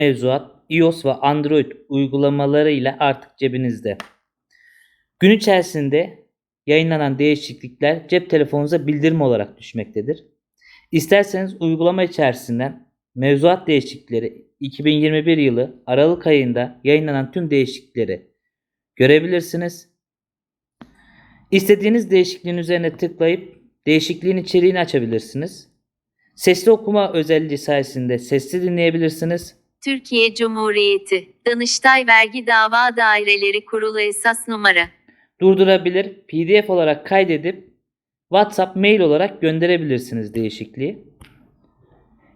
mevzuat iOS ve Android uygulamaları ile artık cebinizde. Gün içerisinde yayınlanan değişiklikler cep telefonunuza bildirim olarak düşmektedir. İsterseniz uygulama içerisinden mevzuat değişiklikleri 2021 yılı Aralık ayında yayınlanan tüm değişiklikleri görebilirsiniz. İstediğiniz değişikliğin üzerine tıklayıp değişikliğin içeriğini açabilirsiniz. Sesli okuma özelliği sayesinde sesli dinleyebilirsiniz. Türkiye Cumhuriyeti Danıştay Vergi Dava Daireleri Kurulu esas numara Durdurabilir, PDF olarak kaydedip WhatsApp mail olarak gönderebilirsiniz değişikliği.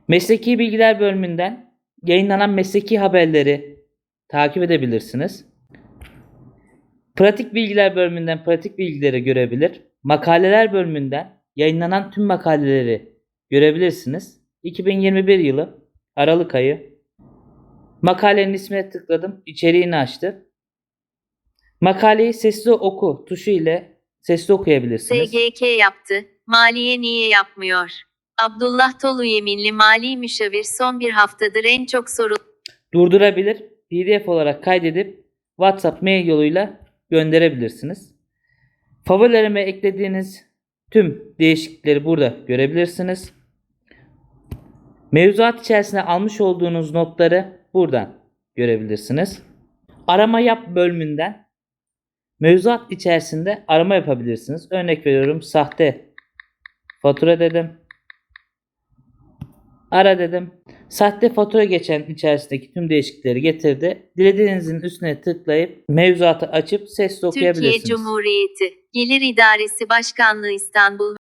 Mesleki bilgiler bölümünden yayınlanan mesleki haberleri takip edebilirsiniz. Pratik bilgiler bölümünden pratik bilgileri görebilir. Makaleler bölümünden yayınlanan tüm makaleleri görebilirsiniz. 2021 yılı Aralık ayı. Makalenin ismine tıkladım. içeriğini açtı. Makaleyi sesli oku tuşu ile sesli okuyabilirsiniz. SGK yaptı. Maliye niye yapmıyor? Abdullah Tolu yeminli mali müşavir son bir haftadır en çok soru Durdurabilir, PDF olarak kaydedip WhatsApp mail yoluyla gönderebilirsiniz. Favorilerime eklediğiniz tüm değişiklikleri burada görebilirsiniz. Mevzuat içerisinde almış olduğunuz notları buradan görebilirsiniz. Arama yap bölümünden mevzuat içerisinde arama yapabilirsiniz. Örnek veriyorum sahte fatura dedim. Ara dedim. Sahte fatura geçen içerisindeki tüm değişiklikleri getirdi. Dilediğinizin üstüne tıklayıp mevzuatı açıp sesli Türkiye okuyabilirsiniz. Cumhuriyeti Gelir İdaresi Başkanlığı İstanbul